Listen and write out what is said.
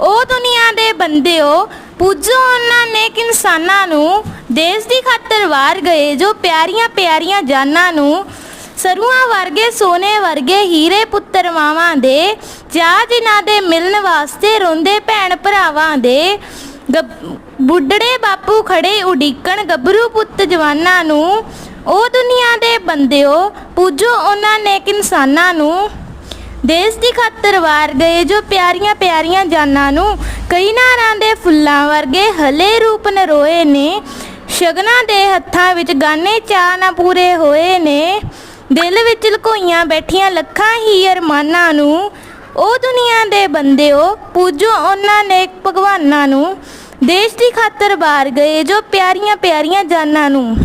ਉਹ ਦੁਨੀਆ ਦੇ ਬੰਦਿਓ, ਪੂਜੋ ਉਹਨਾਂ ਨੇਕ ਇਨਸਾਨਾਂ ਨੂੰ, ਦੇਸ਼ ਦੀ ਖਾਤਰ ਵਾਰ ਗਏ ਜੋ ਪਿਆਰੀਆਂ ਪਿਆਰੀਆਂ ਜਾਨਾਂ ਨੂੰ, ਸਰੂਆਂ ਵਰਗੇ, ਸੋਨੇ ਵਰਗੇ, ਹੀਰੇ ਪੁੱਤਰ ਮਾਵਾਂ ਦੇ ਚਾਹ ਜਿਨ੍ਹਾਂ ਦੇ ਮਿਲਣ ਵਾਸਤੇ ਰੋਂਦੇ ਭੈਣ ਭਰਾਵਾਂ ਦੇ ਗੱਭ- ਬੁੱਢੜੇ ਬਾਪੂ ਖੜੇ ਉਡੀਕਣ ਗੱਭਰੂ ਪੁੱਤ ਜਵਾਨਾਂ ਨੂੰ, ਉਹ ਦੁਨੀਆ ਦੇ ਬੰਦਿਓ, ਪੂਜੋ ਉਹਨਾਂ ਨੇਕ ਇਨਸਾਨਾਂ ਨੂੰ। ਦੇਸ਼ ਦੀ ਖਾਤਰ ਵਾਰ ਗਏ ਜੋ ਪਿਆਰੀਆਂ ਪਿਆਰੀਆਂ ਜਾਨਾਂ ਨੂੰ, ਕਈ ਨਾਰਾਂ ਦੇ ਫੁੱਲਾਂ ਵਰਗੇ ਹਲੇ ਰੂਪ ਨਰੋਏ ਨੇ, ਸ਼ਗਨਾਂ ਦੇ ਹੱਥਾਂ ਵਿੱਚ ਗਾਨੇ ਚਾਅ ਨਾ ਪੂਰੇ ਹੋਏ ਨੇ। ਦਿਲ ਵਿੱਚ ਲਕੋਈਆਂ ਬੈਠੀਆਂ ਲੱਖਾਂ ਹੀ ਅਰਮਾਨਾਂ ਨੂੰ, ਉਹ ਦੁਨੀਆ ਦੇ ਬੰਦਿਓ, ਪੂਜੋ ਉਹਨਾਂ ਨੇਕ ਭਗਵਾਨਾਂ ਨੂੰ। ਦੇਸ਼ ਦੀ ਖਾਤਰ ਵਾਰ ਗਏ ਜੋ ਪਿਆਰੀਆਂ ਪਿਆਰੀਆਂ ਜਾਨਾਂ ਨੂੰ।